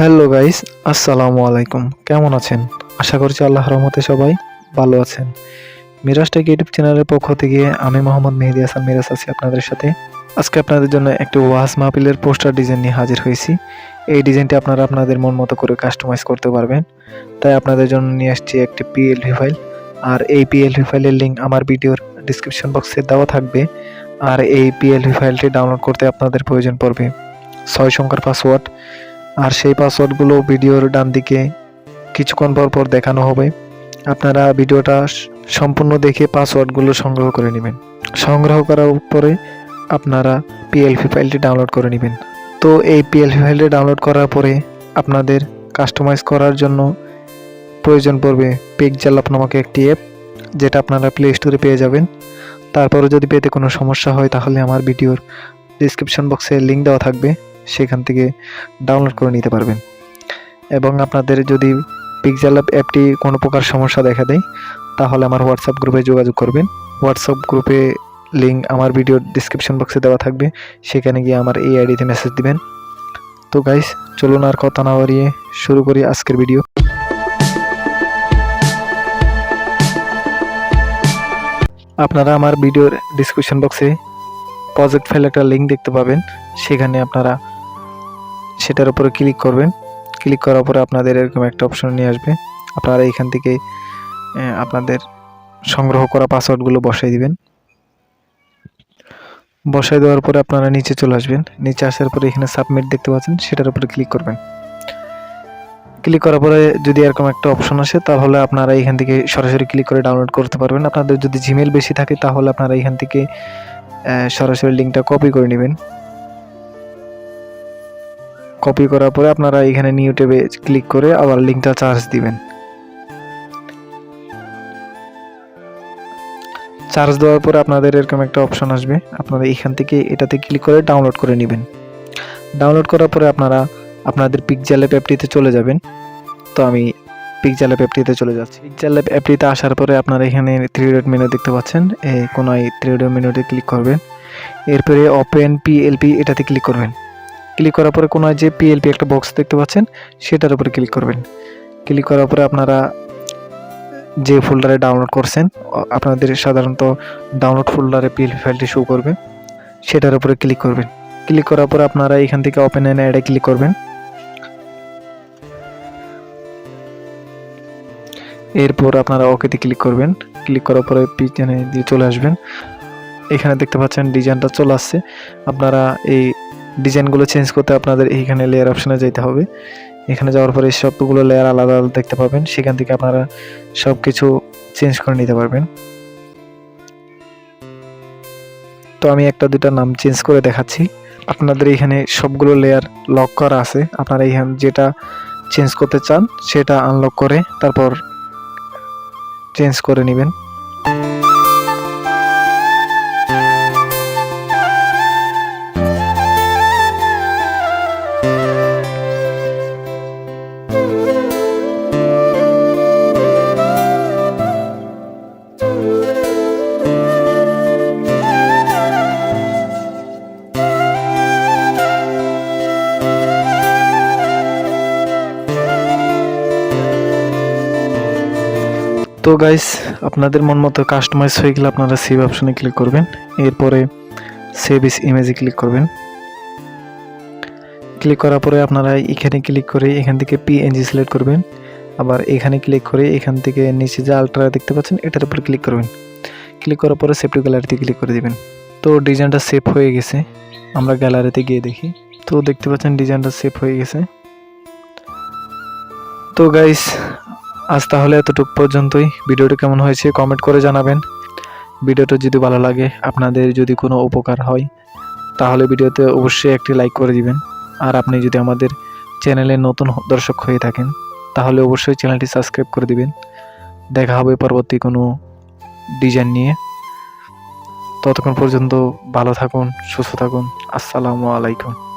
Hello guys, আসসালামু আলাইকুম। কেমন আছেন? আশা করছি আল্লাহ রহমতে সবাই ভালো আছেন। মিরাজ টেক ইউটিউব চ্যানেলের পক্ষ থেকে আমি মোহাম্মদ মেহেদি হাসান মিরাজ আছি আপনাদের সাথে। আজকে আপনাদের জন্য একটি ওয়াজ মাহফিলের পোস্টার ডিজাইন নিয়ে হাজির হয়েছি। এই ডিজাইনটি আপনারা আপনাদের মন মতো করে কাস্টমাইজ করতে পারবেন। তাই আপনাদের জন্য নিয়ে আসছি একটি পিএলভি ফাইল। আর এই পিএলভি ফাইলের লিঙ্ক আমার ভিডিওর ডিসক্রিপশন বক্সে দেওয়া থাকবে। আর এই পিএলভি ফাইলটি ডাউনলোড করতে আপনাদের প্রয়োজন পড়বে। ছয় সংখ্যার পাসওয়ার্ড আর সেই পাসওয়ার্ডগুলো ভিডিওর ডান দিকে কিছুক্ষণ পর পর দেখানো হবে। আপনারা ভিডিওটা সম্পূর্ণ দেখে পাসওয়ার্ডগুলো সংগ্রহ করে নেবেন। সংগ্রহ করার পরে আপনারা পিএলপি ফাইলটি ডাউনলোড করে নেবেন। তো এই পিএলপি ফাইলটি ডাউনলোড করার পরে আপনাদের কাস্টমাইজ করার জন্য প্রয়োজন পড়বে পিকজালাপ নামক একটি অ্যাপ যেটা আপনারা প্লে স্টোরে পেয়ে যাবেন। তারপরে যদি পেতে কোনো সমস্যা হয়, তাহলে আমার ভিডিওর ডিসক্রিপশন বক্সে লিঙ্ক দেওয়া থাকবে। সেখান থেকে ডাউনলোড করে নিতে পারবেন। এবং আপনাদের যদি পিকজাল অ্যাপটি কোনো প্রকার সমস্যা দেখা দেয়, তাহলে আমার হোয়াটসঅ্যাপ গ্রুপে যোগাযোগ করবেন। হোয়াটসঅ্যাপ গ্রুপে লিঙ্ক আমার ভিডিওর ডিসক্রিপশন বক্সে দেওয়া থাকবে। সেখানে গিয়ে আমার এই আইডিতে মেসেজ দিবেন। তো গাইস চলুন আর কথা না বাড়িয়ে শুরু করি আজকের ভিডিও আপনারা আমার ভিডিওর ডিসক্রিপশন বক্সে প্রজেক্ট ফাইল একটা লিঙ্ক দেখতে পাবেন। সেখানে আপনারা সেটার উপরে ক্লিক করবেন। ক্লিক করার পরে আপনাদের এরকম একটা অপশন নিয়ে আসবে। আপনারা এখান থেকে আপনাদের সংগ্রহ করা পাসওয়ার্ডগুলো বসাই দিবেন। বসাই দেওয়ার পরে আপনারা নিচে চলে আসবেন। নিচে আসার পরে এখানে সাবমিট দেখতে পাচ্ছেন, সেটার উপরে ক্লিক করবেন। ক্লিক করার পরে যদি এরকম একটা অপশন আসে, তাহলে আপনারা এখান থেকে সরাসরি ক্লিক করে ডাউনলোড করতে পারবেন। আপনাদের যদি জিমেল বেশি থাকে, তাহলে আপনারা এখান থেকে সরাসরি লিঙ্কটা কপি করে নেবেন। কপি করার পরে আপনারা এখানে নিউ ট্যাবে ক্লিক করে আবার লিঙ্কটা চার্জ দিবেন। চার্জ দেওয়ার পরে আপনাদের এরকম একটা অপশন আসবে। আপনারা এখান থেকে এটাতে ক্লিক করে ডাউনলোড করে নেবেন। ডাউনলোড করার পরে আপনারা আপনাদের পিকজাল অ্যাপ অ্যাপটিতে চলে যাবেন। তো আমি পিকজাল অ্যাপ অ্যাপটিতে চলে যাচ্ছি। পিকজাল অ্যাপ অ্যাপটিতে আসার পরে আপনারা এখানে থ্রি ডট মেনু দেখতে পাচ্ছেন। এই কোনো থ্রি ডট মেনুতে ক্লিক করবেন। এরপরে ওপেন পিএলপি এটাতে ক্লিক করবেন। ক্লিক করার পরে কোনো যে পিএলপি একটা বক্স দেখতে পাচ্ছেন, সেটার উপরে ক্লিক করবেন। ক্লিক করার পরে আপনারা যে ফোল্ডারে ডাউনলোড করছেন, আপনাদের সাধারণত ডাউনলোড ফোল্ডারে পিএলপি ফাইলটি শো করবে, সেটার উপরে ক্লিক করবেন। ক্লিক করার পরে আপনারা এখান থেকে ওপেন এন অ্যাডে ক্লিক করবেন। এরপর আপনারা ওকেতে ক্লিক করবেন। ক্লিক করার পরে পিছনে দিয়ে চলে আসবেন। এখানে দেখতে পাচ্ছেন ডিজাইনটা চলে আসছে। আপনারা এই ডিজাইনগুলো চেঞ্জ করতে আপনাদের এইখানে লেয়ার অপশানে যেতে হবে। এখানে যাওয়ার পরে সবগুলো লেয়ার আলাদা আলাদা দেখতে পাবেন। সেখান থেকে আপনারা সব কিছু চেঞ্জ করে নিতে পারবেন। তো আমি একটা দুটা নাম চেঞ্জ করে দেখাচ্ছি। আপনাদের এখানে সবগুলো লেয়ার লক করা আছে। আপনারা এখানে যেটা চেঞ্জ করতে চান, সেটা আনলক করে তারপর চেঞ্জ করে নেবেন। তো গাইস আপনাদের মন মতো কাস্টমাইজ হয়ে গেলে আপনারা সেভ অপশনে ক্লিক করবেন। এরপরে সেভ ইস ইমেজে ক্লিক করবেন। ক্লিক করার পরে আপনারা এখানে ক্লিক করে এখান থেকে পিএনজি সিলেক্ট করবেন। আবার এখানে ক্লিক করে এখান থেকে নিচে যে আলট্রা দেখতে পাচ্ছেন, এটার উপর ক্লিক করবেন। ক্লিক করার পরে সেভ টু গ্যালারিতে ক্লিক করে দিবেন। তো ডিজাইনটা সেভ হয়ে গেছে। আমরা গ্যালারিতে গিয়ে দেখি। তো দেখতে পাচ্ছেন ডিজাইনটা সেভ হয়ে গেছে। তো গাইস আজ তাহলে এতটুকু পর্যন্তই। ভিডিওটি কেমন হয়েছে কমেন্ট করে জানাবেন। ভিডিওটা যদি ভালো লাগে, আপনাদের যদি কোনো উপকার হয়, তাহলে ভিডিওতে অবশ্যই একটি লাইক করে দিবেন। আর আপনি যদি আমাদের চ্যানেলে নতুন দর্শক হয়ে থাকেন, তাহলে অবশ্যই চ্যানেলটি সাবস্ক্রাইব করে দিবেন। দেখা হবে পরবর্তী কোনো ডিজাইন নিয়ে। ততক্ষণ পর্যন্ত ভালো থাকুন, সুস্থ থাকুন। আসসালামু আলাইকুম।